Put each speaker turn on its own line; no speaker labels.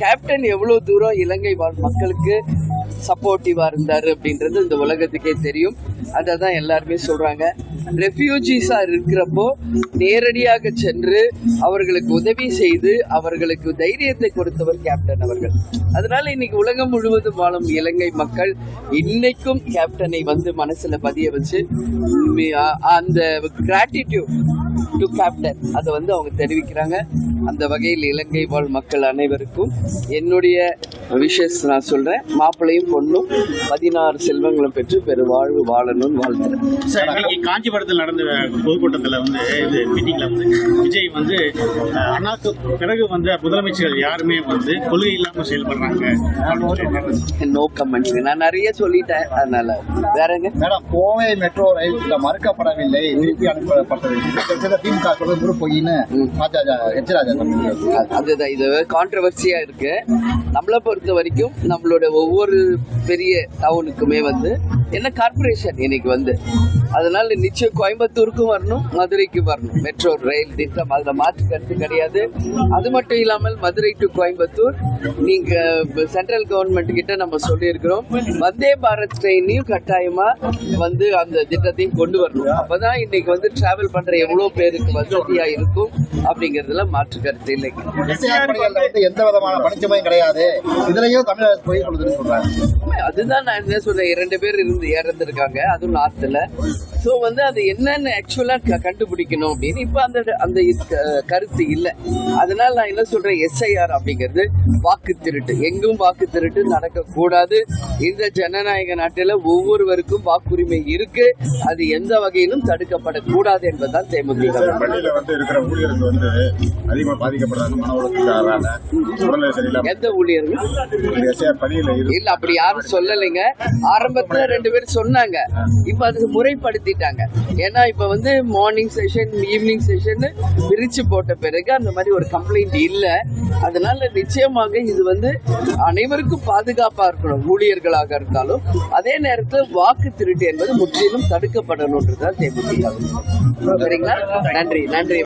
Captain எவ்வளவு தூரம் இலங்கை வாழ் மக்களுக்கு சப்போர்ட்டிவா இருந்தாரு அப்படின்றது இந்த உலகத்துக்கே தெரியும். அதை தான் எல்லாருமே சொல்றாங்க. ரெஃப்யூஜிஸா இருக்கிறப்போ நேரடியாக சென்று அவர்களுக்கு உதவி செய்து அவர்களுக்கு தைரியத்தை கொடுத்தவர் கேப்டன் அவர்கள். அதனால இன்னைக்கு உலகம் முழுவதும் வாழும் இலங்கை மக்கள் இன்னைக்கும் கேப்டனை வந்து மனசுல பதிய வச்சு அந்த கிராட்டிடியூட் டு கேப்டன். அதை வந்து அவங்க தெரிவிக்கிறாங்க. அந்த வகையில் இலங்கை வாழ் மக்கள் அனைவருக்கும் என்னுடைய விஷஸ் நான் சொல்றேன். மாப்பிள்ளையும் பொண்ணும் பதினாறு செல்வங்களும் பெற்று பெரு வாழ்வு வாழணும்னு வாழ்த்துறேன்.
சார் காஞ்சிபுரத்தில் நடந்த பொதுக்கூட்டத்தில் வந்து இது மீட்டிங்ல வந்து விஜய் வந்து அண்ணாக்கு பிறகு வந்த முதலமைச்சர்கள் யாருமே வந்து கொள்கை இல்லாம செயல்படுறாங்க. அப்படின்னு சொல்லியிருக்காங்க.
நோ கமெண்ட்ஸ் நான் நிறைய சொல்லிட்டேன். அதனால வேறங்க?
மேடம் கோவை மெட்ரோ ரயில் மறுக்கப்படவில்லை. திருப்பி அனுப்பப்பட்டது. இந்த திமுக சொல்றது.
அது- அதுதான் இது கான்ட்ரவர்சியா இருக்கு நம்மளை பொறுத்த வரைக்கும் நம்மளோட ஒவ்வொரு பெரிய டவுனுக்குமே வந்து என்ன கார்பரேஷன் இன்னைக்கு வந்து அதனால நிச்சயம் கோயம்புத்தூருக்கும் வரணும் மதுரைக்கும் வரணும். மெட்ரோ ரயில் திட்டம் அதுல மாற்று கருத்து கிடையாது. அது மட்டும் இல்லாமல் மதுரை டு கோயம்புத்தூர் நீங்க சென்ட்ரல் கவர்மெண்ட் கிட்ட நம்ம சொல்லியிருக்கிறோம் வந்தே பாரத் ட்ரெயினையும் கட்டாயமா வந்து அந்த திட்டத்தையும் கொண்டு வரணும். அப்பதான் இன்னைக்கு வந்து டிராவல் பண்ற எவ்வளவு பேருக்கு வசதியா இருக்கும் அப்படிங்கறதுல மாற்று கருத்து
வந்து எந்த விதமான பணிச்சுமையும் கிடையாது. இதுலயும் தமிழக
அதுதான் நான் என்ன சொல்றேன் இரண்டு பேர் இருந்து இறந்துருக்காங்க. அதுவும் நார்த்ல சோ வந்து அது என்னன்னு ஆக்சுவலா கண்டுபிடிக்கணும் அப்படின்னு இப்ப அந்த அந்த இது கருத்து இல்ல. அதனால நான் என்ன சொல்றேன்? எஸ்ஐஆர் அப்படிங்கிறது வாக்கு திருட்டு. எங்கும் வாக்கு திருட்டு நடக்க கூடாது இந்த ஜனநாயக நாட்டில ஒவ்வொருவருக்கும் வாக்குரிமை இருக்கு. அது எந்த வகையிலும் தடுக்கப்படக்கூடாது என்பதுதான் தேமுதிக. எந்த ஊழியர்கள்? இல்ல அப்படி யாரும் சொல்லலைங்க. ஆரம்பத்துல ரெண்டு பேரும் சொன்னாங்க. இப்ப அதுக்கு முறைப்படுத்திட்டாங்க. ஏன்னா இப்ப வந்து மார்னிங் செஷன் ஈவினிங் செஷன் பிரிச்சு போட்ட பிறகு அந்த மாதிரி ஒரு கம்ப்ளைண்ட் இல்ல. அதனால நிச்சயமாக இது வந்து அனைவருக்கும் பாதுகாப்பா இருக்கணும் ஊழியர்களாக இருந்தாலும். அதே நேரத்தில் வாக்கு திருட்டு என்பது முற்றிலும் தடுக்கப்படணும்ன்றதுதான் தேமுதிக. சரிங்களா? நன்றி நன்றி.